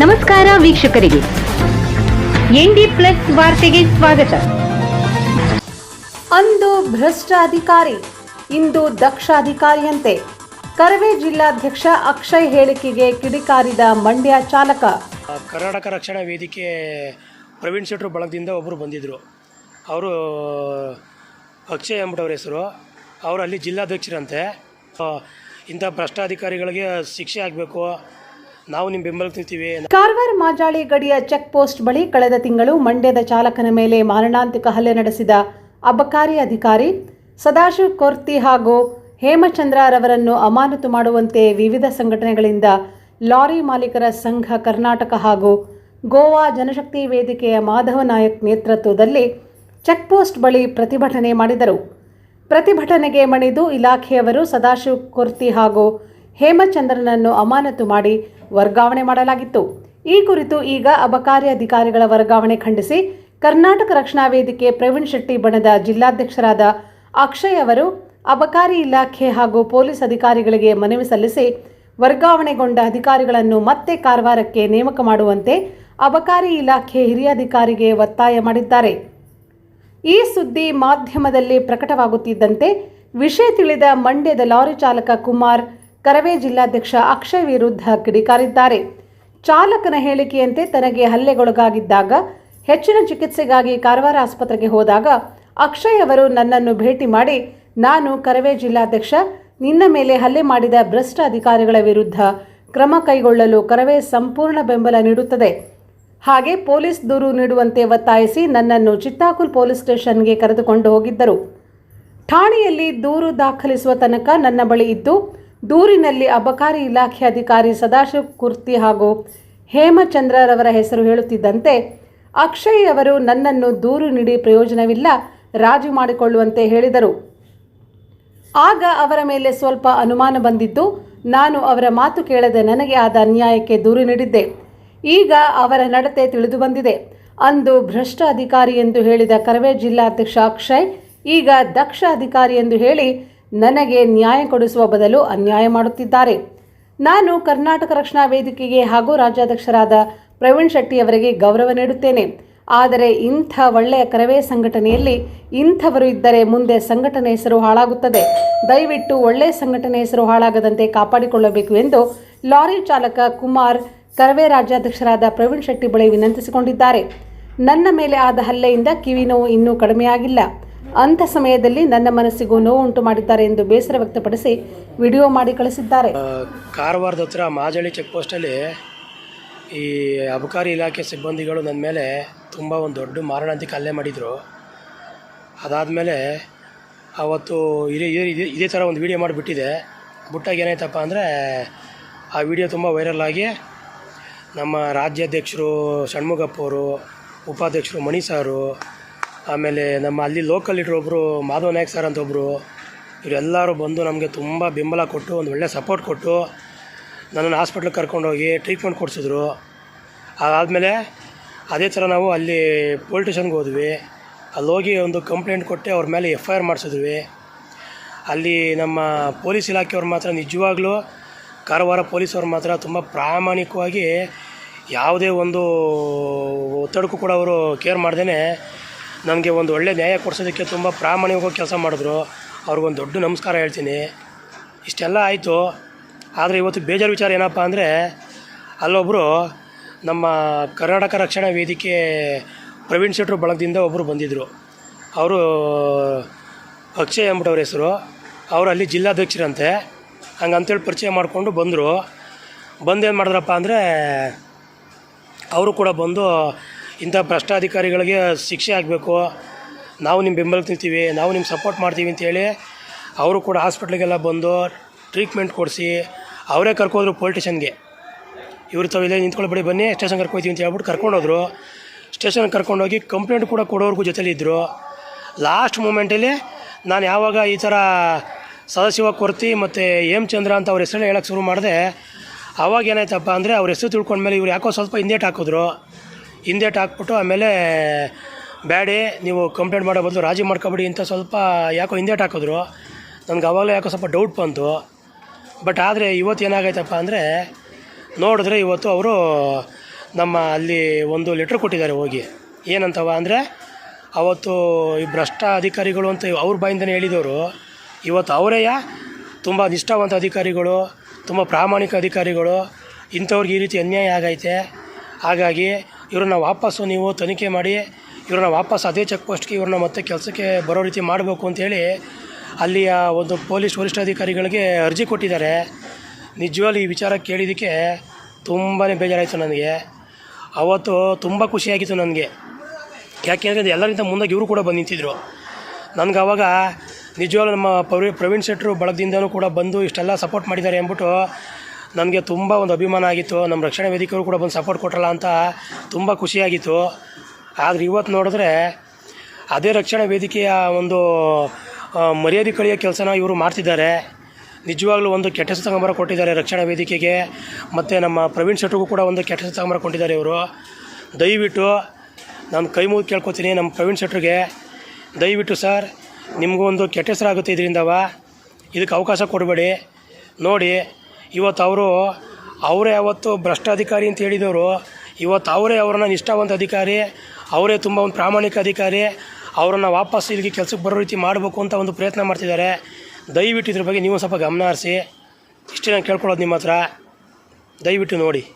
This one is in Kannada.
ನಮಸ್ಕಾರ ವೀಕ್ಷಕರಿಗೆ. ಎನ್ಡಿ ಪ್ಲಸ್ ವಾರ್ತೆಗೆ ಸ್ವಾಗತ. ಅಂದು ಭ್ರಷ್ಟ ಅಧಿಕಾರಿ ಇಂದು ದಕ್ಷ ಅಧಿಕಾರಿಯಂತೆ ಕರವೇ ಜಿಲ್ಲಾಧ್ಯಕ್ಷ ಅಕ್ಷಯ್ ಹೇಳಿಕೆಗೆ ಕಿಡಿಕಾರಿದ ಮಂಡ್ಯ ಚಾಲಕ. ಕರ್ನಾಟಕ ರಕ್ಷಣಾ ವೇದಿಕೆ ಪ್ರವೀಣ್ ಶೆಟ್ರು ಬಳಗದಿಂದ ಒಬ್ಬರು ಬಂದಿದ್ದರು ಅವರು ಅಕ್ಷಯ್ ಅಂದ್ಬಿಟ್ಟವ್ರ ಹೆಸರು. ಅವರು ಅಲ್ಲಿ ಜಿಲ್ಲಾಧ್ಯಕ್ಷರಂತೆ. ಇಂಥ ಭ್ರಷ್ಟಾಧಿಕಾರಿಗಳಿಗೆ ಶಿಕ್ಷೆ ಆಗಬೇಕು. ನಾವು ಕಾರವಾರ ಮಾಜಾಳಿ ಗಡಿಯ ಚೆಕ್ ಪೋಸ್ಟ್ ಬಳಿ ಕಳೆದ ತಿಂಗಳು ಮಂಡ್ಯದ ಚಾಲಕನ ಮೇಲೆ ಮಾರಣಾಂತಿಕ ಹಲ್ಲೆ ನಡೆಸಿದ ಅಬಕಾರಿ ಅಧಿಕಾರಿ ಸದಾಶಿವ್ ಕೊರ್ತಿ ಹಾಗೂ ಹೇಮಚಂದ್ರರವರನ್ನು ಅಮಾನತು ಮಾಡುವಂತೆ ವಿವಿಧ ಸಂಘಟನೆಗಳಿಂದ ಲಾರಿ ಮಾಲೀಕರ ಸಂಘ ಕರ್ನಾಟಕ ಹಾಗೂ ಗೋವಾ ಜನಶಕ್ತಿ ವೇದಿಕೆಯ ಮಾಧವ ನಾಯಕ್ ನೇತೃತ್ವದಲ್ಲಿ ಚೆಕ್ ಪೋಸ್ಟ್ ಬಳಿ ಪ್ರತಿಭಟನೆ ಮಾಡಿದರು. ಪ್ರತಿಭಟನೆಗೆ ಮಣಿದು ಇಲಾಖೆಯವರು ಸದಾಶಿವ್ ಕುರ್ತಿ ಹಾಗೂ ಹೇಮಚಂದ್ರನನ್ನು ಅಮಾನತು ಮಾಡಿ ವರ್ಗಾವಣೆ ಮಾಡಲಾಗಿತ್ತು. ಈ ಕುರಿತು ಈಗ ಅಬಕಾರಿ ಅಧಿಕಾರಿಗಳ ವರ್ಗಾವಣೆ ಖಂಡಿಸಿ ಕರ್ನಾಟಕ ರಕ್ಷಣಾ ವೇದಿಕೆ ಪ್ರವೀಣ್ ಶೆಟ್ಟಿ ಬಣದ ಜಿಲ್ಲಾಧ್ಯಕ್ಷರಾದ ಅಕ್ಷಯ್ ಅವರು ಅಬಕಾರಿ ಇಲಾಖೆ ಹಾಗೂ ಪೊಲೀಸ್ ಅಧಿಕಾರಿಗಳಿಗೆ ಮನವಿ ಸಲ್ಲಿಸಿ ವರ್ಗಾವಣೆಗೊಂಡ ಅಧಿಕಾರಿಗಳನ್ನು ಮತ್ತೆ ಕಾರವಾರಕ್ಕೆ ನೇಮಕ ಮಾಡುವಂತೆ ಅಬಕಾರಿ ಇಲಾಖೆ ಹಿರಿಯ ಅಧಿಕಾರಿಗೆ ಒತ್ತಾಯ ಮಾಡಿದ್ದಾರೆ. ಈ ಸುದ್ದಿ ಮಾಧ್ಯಮದಲ್ಲಿ ಪ್ರಕಟವಾಗುತ್ತಿದ್ದಂತೆ ವಿಷಯ ತಿಳಿದ ಮಂಡ್ಯದ ಲಾರಿ ಚಾಲಕ ಕುಮಾರ್ ಕರವೇ ಜಿಲ್ಲಾಧ್ಯಕ್ಷ ಅಕ್ಷಯ್ ವಿರುದ್ಧ ಕಿಡಿಕಾರಿದ್ದಾರೆ. ಚಾಲಕನ ಹೇಳಿಕೆಯಂತೆ ತನಗೆ ಹಲ್ಲೆಗೊಳಗಾಗಿದ್ದಾಗ, ಹೆಚ್ಚಿನ ಚಿಕಿತ್ಸೆಗಾಗಿ ಕಾರವಾರ ಆಸ್ಪತ್ರೆಗೆ ಹೋದಾಗ ಅಕ್ಷಯ್ ಅವರು ನನ್ನನ್ನು ಭೇಟಿ ಮಾಡಿ, ನಾನು ಕರವೇ ಜಿಲ್ಲಾಧ್ಯಕ್ಷ, ನಿನ್ನ ಮೇಲೆ ಹಲ್ಲೆ ಮಾಡಿದ ಭ್ರಷ್ಟ ಅಧಿಕಾರಿಗಳ ವಿರುದ್ಧ ಕ್ರಮ ಕೈಗೊಳ್ಳಲು ಕರವೇ ಸಂಪೂರ್ಣ ಬೆಂಬಲ ನೀಡುತ್ತದೆ. ಹಾಗೆ ಪೊಲೀಸ್ ದೂರು ನೀಡುವಂತೆ ಒತ್ತಾಯಿಸಿ ನನ್ನನ್ನು ಚಿತ್ತಾಕುಲ್ ಪೊಲೀಸ್ ಸ್ಟೇಷನ್ಗೆ ಕರೆದುಕೊಂಡು ಹೋಗಿದ್ದರು. ಠಾಣೆಯಲ್ಲಿ ದೂರು ದಾಖಲಿಸುವ ತನಕ ನನ್ನ ಬಳಿ ಇದ್ದು ದೂರಿನಲ್ಲಿ ಅಬಕಾರಿ ಇಲಾಖೆ ಅಧಿಕಾರಿ ಸದಾಶಿವ ಕುರ್ತಿ ಹಾಗೂ ಹೇಮಚಂದ್ರರವರ ಹೆಸರು ಹೇಳುತ್ತಿದ್ದಂತೆ ಅಕ್ಷಯ್ ಅವರು ನನ್ನನ್ನು ದೂರು ನೀಡಿ ಪ್ರಯೋಜನವಿಲ್ಲ, ರಾಜಿ ಮಾಡಿಕೊಳ್ಳುವಂತೆ ಹೇಳಿದರು. ಆಗ ಅವರ ಮೇಲೆ ಸ್ವಲ್ಪ ಅನುಮಾನ ಬಂದಿದ್ದು, ನಾನು ಅವರ ಮಾತು ಕೇಳದೆ ನನಗೆ ಆದ ಅನ್ಯಾಯಕ್ಕೆ ದೂರು ನೀಡಿದ್ದೆ. ಈಗ ಅವರ ನಡತೆ ತಿಳಿದು ಬಂದಿದೆ. ಅಂದು ಭ್ರಷ್ಟ ಅಧಿಕಾರಿ ಎಂದು ಹೇಳಿದ ಕರವೇ ಜಿಲ್ಲಾಧ್ಯಕ್ಷ ಅಕ್ಷಯ್, ಈಗ ದಕ್ಷ ಅಧಿಕಾರಿ ಎಂದು ಹೇಳಿ ನನಗೆ ನ್ಯಾಯ ಕೊಡಿಸುವ ಬದಲು ಅನ್ಯಾಯ ಮಾಡುತ್ತಿದ್ದಾರೆ. ನಾನು ಕರ್ನಾಟಕ ರಕ್ಷಣಾ ವೇದಿಕೆಗೆ ಹಾಗೂ ರಾಜ್ಯಾಧ್ಯಕ್ಷರಾದ ಪ್ರವೀಣ್ ಶೆಟ್ಟಿಯವರಿಗೆ ಗೌರವ ನೀಡುತ್ತೇನೆ. ಆದರೆ ಇಂಥ ಒಳ್ಳೆಯ ಕರವೇ ಸಂಘಟನೆಯಲ್ಲಿ ಇಂಥವರು ಇದ್ದರೆ ಮುಂದೆ ಸಂಘಟನೆ ಹೆಸರು ಹಾಳಾಗುತ್ತದೆ. ದಯವಿಟ್ಟು ಒಳ್ಳೆಯ ಸಂಘಟನೆ ಹೆಸರು ಹಾಳಾಗದಂತೆ ಕಾಪಾಡಿಕೊಳ್ಳಬೇಕು ಎಂದು ಲಾರಿ ಚಾಲಕ ಕುಮಾರ್, ಕರವೇ ರಾಜ್ಯಾಧ್ಯಕ್ಷರಾದ ಪ್ರವೀಣ್ ಶೆಟ್ಟಿ ಬಳಿ ವಿನಂತಿಸಿಕೊಂಡಿದ್ದಾರೆ. ನನ್ನ ಮೇಲೆ ಆದ ಹಲ್ಲೆಯಿಂದ ಕಿವಿ ನೋವು ಇನ್ನೂ ಕಡಿಮೆಯಾಗಿಲ್ಲ. ಅಂಥ ಸಮಯದಲ್ಲಿ ನನ್ನ ಮನಸ್ಸಿಗೂ ನೋವು ಉಂಟು ಮಾಡಿದ್ದಾರೆ ಎಂದು ಬೇಸರ ವ್ಯಕ್ತಪಡಿಸಿ ವಿಡಿಯೋ ಮಾಡಿ ಕಳಿಸಿದ್ದಾರೆ. ಕಾರವಾರದ ಹತ್ರ ಮಾಜಳಿ ಚೆಕ್ ಪೋಸ್ಟಲ್ಲಿ ಈ ಅಬಕಾರಿ ಇಲಾಖೆ ಸಿಬ್ಬಂದಿಗಳು ನನ್ನ ಮೇಲೆ ತುಂಬ ಒಂದು ದೊಡ್ಡ ಮಾರಣಾಂತಿಕ ಹಲ್ಲೆ ಮಾಡಿದರು. ಅದಾದಮೇಲೆ ಅವತ್ತು ಇದೇ ಇದೇ ಇದೇ- ಥರ ಒಂದು ವಿಡಿಯೋ ಮಾಡಿಬಿಟ್ಟಿದೆ. ಬಿಟ್ಟಾಗ ಏನಾಯ್ತಪ್ಪ ಅಂದರೆ ಆ ವಿಡಿಯೋ ತುಂಬ ವೈರಲ್ ಆಗಿ ನಮ್ಮ ರಾಜ್ಯಾಧ್ಯಕ್ಷರು ಷಣ್ಮುಗಪ್ಪ ಅವರು, ಉಪಾಧ್ಯಕ್ಷರು ಮಣಿ ಸಾರು ಆಮೇಲೆ ನಮ್ಮ ಅಲ್ಲಿ ಲೋಕಲ್ ಇಟ್ಟರೊಬ್ಬರು ಮಾಧವ ನಾಯಕ್ ಸರ್ ಅಂತ ಒಬ್ಬರು ಇವರೆಲ್ಲರೂ ಬಂದು ನಮಗೆ ತುಂಬ ಬೆಂಬಲ ಕೊಟ್ಟು, ಒಂದು ಒಳ್ಳೆ ಸಪೋರ್ಟ್ ಕೊಟ್ಟು ನನ್ನನ್ನು ಹಾಸ್ಪಿಟ್ಲಿಗೆ ಕರ್ಕೊಂಡೋಗಿ ಟ್ರೀಟ್ಮೆಂಟ್ ಕೊಡಿಸಿದ್ರು. ಅದಾದಮೇಲೆ ಅದೇ ಥರ ನಾವು ಅಲ್ಲಿ ಪೊಲೀಸ್ ಸ್ಟೇಷನ್ಗೆ ಹೋದ್ವಿ. ಅಲ್ಲಿ ಹೋಗಿ ಒಂದು ಕಂಪ್ಲೇಂಟ್ ಕೊಟ್ಟು, ಅವ್ರ ಮೇಲೆ ಎಫ್ ಐ ಆರ್ ಮಾಡಿಸಿದ್ವಿ. ಅಲ್ಲಿ ನಮ್ಮ ಪೊಲೀಸ್ ಇಲಾಖೆಯವ್ರು ಮಾತ್ರ ನಿಜವಾಗ್ಲೂ, ಕಾರವಾರ ಪೊಲೀಸವ್ರು ಮಾತ್ರ ತುಂಬ ಪ್ರಾಮಾಣಿಕವಾಗಿ ಯಾವುದೇ ಒಂದು ಒತ್ತಡಕ್ಕೂ ಕೂಡ ಅವರು ಕೇರ್ ಮಾಡ್ದೇ ನನಗೆ ಒಂದು ಒಳ್ಳೆ ನ್ಯಾಯ ಕೊಡಿಸೋದಕ್ಕೆ ತುಂಬ ಪ್ರಾಮಾಣಿಕವಾಗಿ ಕೆಲಸ ಮಾಡಿದ್ರು. ಅವ್ರಿಗೊಂದು ದೊಡ್ಡ ನಮಸ್ಕಾರ ಹೇಳ್ತೀನಿ. ಇಷ್ಟೆಲ್ಲ ಆಯಿತು. ಆದರೆ ಇವತ್ತು ಬೇಜಾರು ವಿಚಾರ ಏನಪ್ಪ ಅಂದರೆ ಅಲ್ಲೊಬ್ಬರು ನಮ್ಮ ಕರ್ನಾಟಕ ರಕ್ಷಣಾ ವೇದಿಕೆ ಪ್ರವೀಣ್ ಶೆಟ್ಟರು ಬಳಗದಿಂದ ಒಬ್ಬರು ಬಂದಿದ್ದರು ಅವರು ಅಕ್ಷಯ್ ಅಂದ್ಬಿಟ್ಟವ್ರ ಹೆಸರು. ಅವರು ಅಲ್ಲಿ ಜಿಲ್ಲಾಧ್ಯಕ್ಷರಂತೆ. ಹಂಗೆ ಅಂತೇಳಿ ಪರಿಚಯ ಮಾಡಿಕೊಂಡು ಬಂದರು. ಬಂದೇನು ಮಾಡಿದ್ರಪ್ಪ ಅಂದರೆ, ಅವರು ಕೂಡ ಬಂದು ಇಂಥ ಭ್ರಷ್ಟಾಧಿಕಾರಿಗಳಿಗೆ ಶಿಕ್ಷೆ ಆಗಬೇಕು. ನಾವು ನಿಮ್ಮ ಬೆಂಬಲಕ್ಕೆ ನಿಲ್ತೀವಿ ನಾವು ನಿಮ್ಮ ಸಪೋರ್ಟ್ ಮಾಡ್ತೀವಿ ಅಂತೇಳಿ ಅವರು ಕೂಡ ಹಾಸ್ಪಿಟ್ಲಿಗೆಲ್ಲ ಬಂದು ಟ್ರೀಟ್ಮೆಂಟ್ ಕೊಡಿಸಿ ಅವರೇ ಕರ್ಕೋದ್ರು ಪೊಲಿಟಿಷನ್ಗೆ ಇವರು ತಾವು ಇಲ್ಲೇ ನಿಂತ್ಕೊಳ್ಬೇಡಿ, ಬನ್ನಿ ಸ್ಟೇಷನ್ ಕರ್ಕೊಯ್ತೀವಿ ಅಂತ ಹೇಳ್ಬಿಟ್ಟು ಕರ್ಕೊಂಡೋದ್ರು. ಸ್ಟೇಷನ್ ಕರ್ಕೊಂಡೋಗಿ ಕಂಪ್ಲೇಂಟ್ ಕೂಡ ಕೊಡೋರ್ಗೂ ಜೊತೆಲಿದ್ದರು ಲಾಸ್ಟ್ ಮೂಮೆಂಟಲ್ಲಿ ನಾನು ಯಾವಾಗ ಈ ಥರ ಸದಾಶಿವ ಕೊರ್ತಿ ಮತ್ತು ಹೇಮಚಂದ್ರ ಅಂತ ಅವ್ರ ಹೆಸರು ಹೇಳೋಕ್ಕೆ ಶುರು ಮಾಡಿದೆ, ಅವಾಗ ಏನಾಯ್ತಪ್ಪ ಅಂದರೆ ಅವ್ರ ಹೆಸರು ತಿಳ್ಕೊಂಡ್ಮೇಲೆ ಇವ್ರು ಯಾಕೋ ಸ್ವಲ್ಪ ಹಿಂದೇಟ್ ಹಾಕಿದ್ರು. ಹಿಂದೇಟ್ ಹಾಕ್ಬಿಟ್ಟು ಆಮೇಲೆ ಬ್ಯಾಡಿ, ನೀವು ಕಂಪ್ಲೇಂಟ್ ಮಾಡೋ ಬದಲು ರಾಜಿ ಮಾಡ್ಕೊಬಿಡಿ ಅಂತ ಸ್ವಲ್ಪ ಯಾಕೋ ಹಿಂದೇಟ್ ಹಾಕಿದ್ರು ನನಗೆ ಅವಾಗಲೇ ಯಾಕೋ ಸ್ವಲ್ಪ ಡೌಟ್ ಬಂತು. ಬಟ್ ಆದರೆ ಇವತ್ತು ಏನಾಗೈತಪ್ಪ ಅಂದರೆ, ನೋಡಿದ್ರೆ ಇವತ್ತು ಅವರು ನಮ್ಮ ಅಲ್ಲಿ ಒಂದು ಲೆಟ್ರ್ ಕೊಟ್ಟಿದ್ದಾರೆ ಹೋಗಿ. ಏನಂತವ ಅಂದರೆ, ಅವತ್ತು ಈ ಭ್ರಷ್ಟ ಅಧಿಕಾರಿಗಳು ಅಂತ ಅವ್ರ ಬಾಯಿಂದನೇ ಹೇಳಿದವರು. ಇವತ್ತು ಅವರೇಯ, ತುಂಬ ನಿಷ್ಠಾವಂತ ಅಧಿಕಾರಿಗಳು, ತುಂಬ ಪ್ರಾಮಾಣಿಕ ಅಧಿಕಾರಿಗಳು, ಇಂಥವ್ರಿಗೆ ಈ ರೀತಿ ಅನ್ಯಾಯ ಆಗೈತೆ. ಹಾಗಾಗಿ ಇವ್ರನ್ನ ವಾಪಸ್ಸು ನೀವು ತನಿಖೆ ಮಾಡಿ, ಇವ್ರನ್ನ ವಾಪಸ್ ಅದೇ ಚೆಕ್ ಪೋಸ್ಟ್ಗೆ ಇವ್ರನ್ನ ಮತ್ತೆ ಕೆಲಸಕ್ಕೆ ಬರೋ ರೀತಿ ಮಾಡಬೇಕು ಅಂತೇಳಿ ಅಲ್ಲಿಯ ಒಂದು ಪೊಲೀಸ್ ವರಿಷ್ಠಾಧಿಕಾರಿಗಳಿಗೆ ಅರ್ಜಿ ಕೊಟ್ಟಿದ್ದಾರೆ. ನಿಜವಾಗ್ಲೂ ಈ ವಿಚಾರ ಕೇಳಿದ್ದಕ್ಕೆ ತುಂಬಾ ಬೇಜಾರಾಯಿತು ನನಗೆ. ಅವತ್ತು ತುಂಬ ಖುಷಿಯಾಗಿತ್ತು ನನಗೆ. ಯಾಕೆಂದರೆ ಎಲ್ಲರಿಗಿಂತ ಮುಂದಾಗಿ ಇವರು ಕೂಡ ಬಂದು ನಿಂತಿದ್ರು. ನನಗೆ ಅವಾಗ ನಿಜವಾಗ್ಲೂ ನಮ್ಮ ಪ್ರವೀ ಪ್ರವೀಣ್ ಶೆಟ್ಟರು ಬಳಗದಿಂದನೂ ಕೂಡ ಬಂದು ಇಷ್ಟೆಲ್ಲ ಸಪೋರ್ಟ್ ಮಾಡಿದ್ದಾರೆ ಅಂದ್ಬಿಟ್ಟು ನನಗೆ ತುಂಬ ಒಂದು ಅಭಿಮಾನ ಆಗಿತ್ತು. ನಮ್ಮ ರಕ್ಷಣಾ ವೇದಿಕೆಯವರು ಕೂಡ ಬಂದು ಸಪೋರ್ಟ್ ಕೊಟ್ಟರಲ್ಲ ಅಂತ ತುಂಬ ಖುಷಿಯಾಗಿತ್ತು. ಆದರೆ ಇವತ್ತು ನೋಡಿದ್ರೆ ಅದೇ ರಕ್ಷಣಾ ವೇದಿಕೆಯ ಒಂದು ಮರ್ಯಾದೆ ಕಳೆಯೋ ಕೆಲಸನ ಇವರು ಮಾಡ್ತಿದ್ದಾರೆ. ನಿಜವಾಗ್ಲೂ ಒಂದು ಕೆಟ್ಟ ತಗೊಂಬರ ಕೊಟ್ಟಿದ್ದಾರೆ ರಕ್ಷಣಾ ವೇದಿಕೆಗೆ. ಮತ್ತು ನಮ್ಮ ಪ್ರವೀಣ್ ಶೆಟ್ಟಿಗೂ ಕೂಡ ಒಂದು ಕೆಟ್ಟ ತಗೊಂಬರ ಕೊಟ್ಟಿದ್ದಾರೆ ಇವರು. ದಯವಿಟ್ಟು ನಾನು ಕೈ ಮುಗಿದು ಕೇಳ್ಕೊತೀನಿ ನಮ್ಮ ಪ್ರವೀಣ್ ಶೆಟ್ರಿಗೆ ದಯವಿಟ್ಟು ಸರ್, ನಿಮಗೂ ಒಂದು ಕೆಟ್ಟ ಹೆಸರಾಗುತ್ತೆ ಇದರಿಂದವ ಇದಕ್ಕೆ ಅವಕಾಶ ಕೊಡಬೇಡಿ. ನೋಡಿ ಇವತ್ತು ಅವರು, ಅವರೇ ಅವತ್ತು ಭ್ರಷ್ಟಾಧಿಕಾರಿ ಅಂತ ಹೇಳಿದವರು. ಇವತ್ತು ಅವರೇ ಅವ್ರನ್ನ ನಿಷ್ಠಾವಂತ ಅಧಿಕಾರಿ, ಅವರೇ ತುಂಬ ಒಂದು ಪ್ರಾಮಾಣಿಕ ಅಧಿಕಾರಿ, ಅವರನ್ನು ವಾಪಸ್ ಇಲ್ಲಿಗೆ ಕೆಲಸಕ್ಕೆ ಬರೋ ರೀತಿ ಮಾಡಬೇಕು ಅಂತ ಒಂದು ಪ್ರಯತ್ನ ಮಾಡ್ತಿದ್ದಾರೆ. ದಯವಿಟ್ಟು ಇದ್ರ ಬಗ್ಗೆ ನೀವು ಸ್ವಲ್ಪ ಗಮನ ಹರಿಸಿ. ಇಷ್ಟೇ ನಾನು ಕೇಳ್ಕೊಳ್ಳೋದು ನಿಮ್ಮ ಹತ್ರ. ದಯವಿಟ್ಟು ನೋಡಿ.